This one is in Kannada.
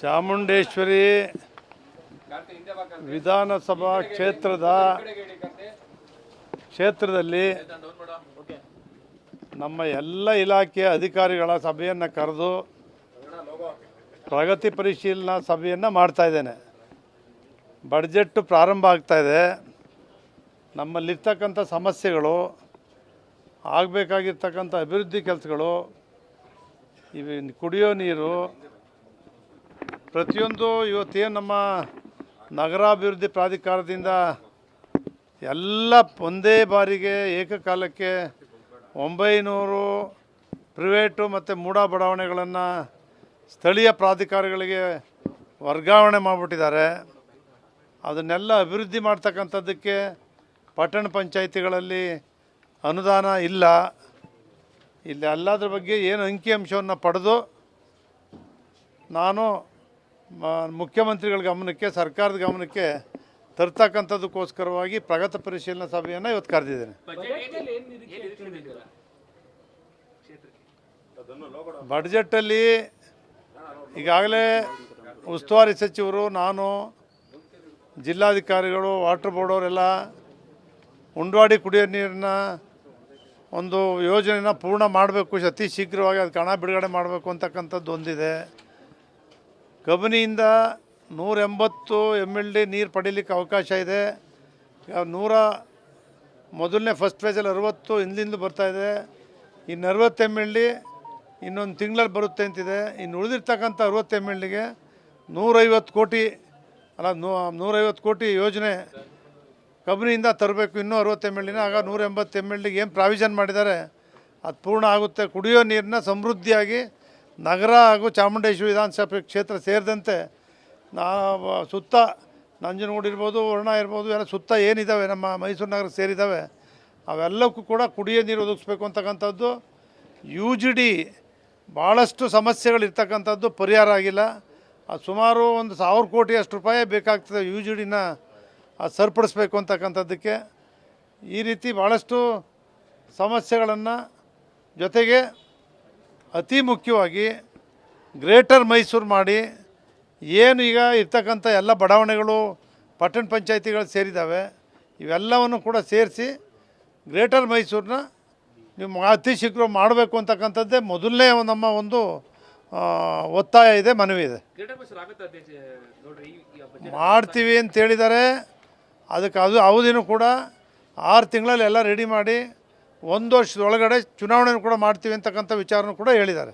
ಚಾಮುಂಡೇಶ್ವರಿ ವಿಧಾನಸಭಾ ಕ್ಷೇತ್ರದ ಕ್ಷೇತ್ರದಲ್ಲಿ ನಮ್ಮ ಎಲ್ಲ ಇಲಾಖೆಯ ಅಧಿಕಾರಿಗಳ ಸಭೆಯನ್ನು ಕರೆದು ಪ್ರಗತಿ ಪರಿಶೀಲನಾ ಸಭೆಯನ್ನು ಮಾಡ್ತಾ ಇದ್ದೇನೆ. ಬಡ್ಜೆಟ್ಟು ಪ್ರಾರಂಭ ಆಗ್ತಾಯಿದೆ ನಮ್ಮಲ್ಲಿರ್ತಕ್ಕಂಥ ಸಮಸ್ಯೆಗಳು, ಆಗಬೇಕಾಗಿರ್ತಕ್ಕಂಥ ಅಭಿವೃದ್ಧಿ ಕೆಲಸಗಳು, ಇವು ಕುಡಿಯೋ ನೀರು ಪ್ರತಿಯೊಂದು ಇವತ್ತೇನು ನಮ್ಮ ನಗರಾಭಿವೃದ್ಧಿ ಪ್ರಾಧಿಕಾರದಿಂದ ಎಲ್ಲ ಒಂದೇ ಬಾರಿಗೆ ಏಕಕಾಲಕ್ಕೆ ಒಂಬೈನೂರು ಪ್ರೈವೇಟು ಮತ್ತು ಮೂಡ ಬಡಾವಣೆಗಳನ್ನು ಸ್ಥಳೀಯ ಪ್ರಾಧಿಕಾರಗಳಿಗೆ ವರ್ಗಾವಣೆ ಮಾಡಿಬಿಟ್ಟಿದ್ದಾರೆ. ಅದನ್ನೆಲ್ಲ ಅಭಿವೃದ್ಧಿ ಮಾಡ್ತಕ್ಕಂಥದ್ದಕ್ಕೆ ಪಟ್ಟಣ ಪಂಚಾಯಿತಿಗಳಲ್ಲಿ ಅನುದಾನ ಇಲ್ಲ. ಇಲ್ಲಿ ಎಲ್ಲದ್ರ ಬಗ್ಗೆ ಏನು ಅಂಕಿಅಂಶವನ್ನು ಪಡೆದು ನಾನು ಮುಖ್ಯಮಂತ್ರಿಗಳ ಗಮನಕ್ಕೆ, ಸರ್ಕಾರದ ಗಮನಕ್ಕೆ ತರ್ತಕ್ಕಂಥದ್ದಕ್ಕೋಸ್ಕರವಾಗಿ ಪ್ರಗತಿ ಪರಿಶೀಲನಾ ಸಭೆಯನ್ನು ಇವತ್ತು ಕರೆದಿದ್ದೇನೆ. ಬಡ್ಜೆಟ್ಟಲ್ಲಿ ಈಗಾಗಲೇ ಉಸ್ತುವಾರಿ ಸಚಿವರು, ನಾನು, ಜಿಲ್ಲಾಧಿಕಾರಿಗಳು, ವಾಟರ್ ಬೋರ್ಡ್ ಅವರೆಲ್ಲ ಉಂಡವಾಡಿ ಕುಡಿಯೋ ನೀರಿನ ಒಂದು ಯೋಜನೆನ ಪೂರ್ಣ ಮಾಡಬೇಕು, ಅತಿ ಶೀಘ್ರವಾಗಿ ಅದಕ್ಕೆ ಹಣ ಬಿಡುಗಡೆ ಮಾಡಬೇಕು ಅಂತಕ್ಕಂಥದ್ದು ಒಂದಿದೆ. ಕಬಿನಿಯಿಂದ ನೂರ ಎಂಬತ್ತು ಎಂ ಎಲ್ ಡಿ ನೀರು ಪಡೀಲಿಕ್ಕೆ ಅವಕಾಶ ಇದೆ. ನೂರ ಮೊದಲನೇ ಫಸ್ಟ್ ಫೇಜಲ್ಲಿ ಅರವತ್ತು ಹಿಂದಿಂದ ಬರ್ತಾಯಿದೆ ಇನ್ನು ಅರವತ್ತು ಎಂ ಎಲ್ ಡಿ ಇನ್ನೊಂದು ತಿಂಗಳಲ್ಲಿ ಬರುತ್ತೆ ಅಂತಿದೆ. ಇನ್ನು ಉಳಿದಿರ್ತಕ್ಕಂಥ ಅರವತ್ತು ಎಂ ಎಲ್ ಡಿಗೆ ನೂರೈವತ್ತು ಕೋಟಿ ಅಲ್ಲ, ನೂ ನೂರೈವತ್ತು ಕೋಟಿ ಯೋಜನೆ ಕಬ್ನಿಯಿಂದ ತರಬೇಕು. ಇನ್ನೂ ಅರವತ್ತು ಎಂ ಎಲ್ ಡಿನ ಆಗ ನೂರ ಎಂಬತ್ತು ಎಂ ಎಲ್ ಡಿಗೆ ಏನು ಪ್ರಾವಿಷನ್ ಮಾಡಿದ್ದಾರೆ? ಅದು ಪೂರ್ಣ ಆಗುತ್ತೆ. ಕುಡಿಯೋ ನೀರನ್ನ ಸಮೃದ್ಧಿಯಾಗಿ ನಗರ ಹಾಗೂ ಚಾಮುಂಡೇಶ್ವರಿ ವಿಧಾನಸಭೆ ಕ್ಷೇತ್ರ ಸೇರಿದಂತೆ ನಾ ಸುತ್ತ ನಂಜನಗೂಡು ಇರ್ಬೋದು ವರ್ಣ ಇರ್ಬೋದು, ಎಲ್ಲ ಸುತ್ತ ಏನಿದ್ದಾವೆ ನಮ್ಮ ಮೈಸೂರು ನಗರ ಸೇರಿದ್ದಾವೆ ಅವೆಲ್ಲಕ್ಕೂ ಕೂಡ ಕುಡಿಯೋ ನೀರು ಒದಗಿಸ್ಬೇಕು ಅಂತಕ್ಕಂಥದ್ದು. ಯು ಜಿ ಡಿ ಭಾಳಷ್ಟು ಸಮಸ್ಯೆಗಳಿರ್ತಕ್ಕಂಥದ್ದು ಪರಿಹಾರ ಆಗಿಲ್ಲ. ಅದು ಸುಮಾರು ಒಂದು ಸಾವಿರ ಕೋಟಿ ಅಷ್ಟು ರೂಪಾಯಿ ಬೇಕಾಗ್ತದೆ ಯು ಜಿ ಡಿನ ಸರಿಪಡಿಸ್ಬೇಕು ಅಂತಕ್ಕಂಥದ್ದಕ್ಕೆ. ಈ ರೀತಿ ಭಾಳಷ್ಟು ಸಮಸ್ಯೆಗಳನ್ನು ಜೊತೆಗೆ ಅತಿ ಮುಖ್ಯವಾಗಿ ಗ್ರೇಟರ್ ಮೈಸೂರು ಮಾಡಿ ಏನು ಈಗ ಇರ್ತಕ್ಕಂಥ ಎಲ್ಲ ಬಡಾವಣೆಗಳು ಪಟ್ಟಣ ಪಂಚಾಯತಿಗಳು ಸೇರಿದ್ದಾವೆ ಇವೆಲ್ಲವನ್ನು ಕೂಡ ಸೇರಿಸಿ ಗ್ರೇಟರ್ ಮೈಸೂರನ್ನ ನೀವು ಅತಿ ಶೀಘ್ರ ಮಾಡಬೇಕು ಅಂತಕ್ಕಂಥದ್ದೇ ಮೊದಲನೇ ನಮ್ಮ ಒಂದು ಒತ್ತಾಯ ಇದೆ ಮನವಿ ಇದೆ. ಮಾಡ್ತೀವಿ ಅಂತ ಹೇಳಿದ್ದಾರೆ ಅದಕ್ಕೆ ಅದು ಅವಧಿನೂ ಕೂಡ ಆರು ತಿಂಗಳಲ್ಲಿ ಎಲ್ಲ ರೆಡಿ ಮಾಡಿ ಒಂದು ವರ್ಷದೊಳಗಡೆ ಚುನಾವಣೆ ಕೂಡ ಮಾಡ್ತೀವಿ ಅಂತಕ್ಕಂಥ ವಿಚಾರನೂ ಕೂಡ ಹೇಳಿದ್ದಾರೆ.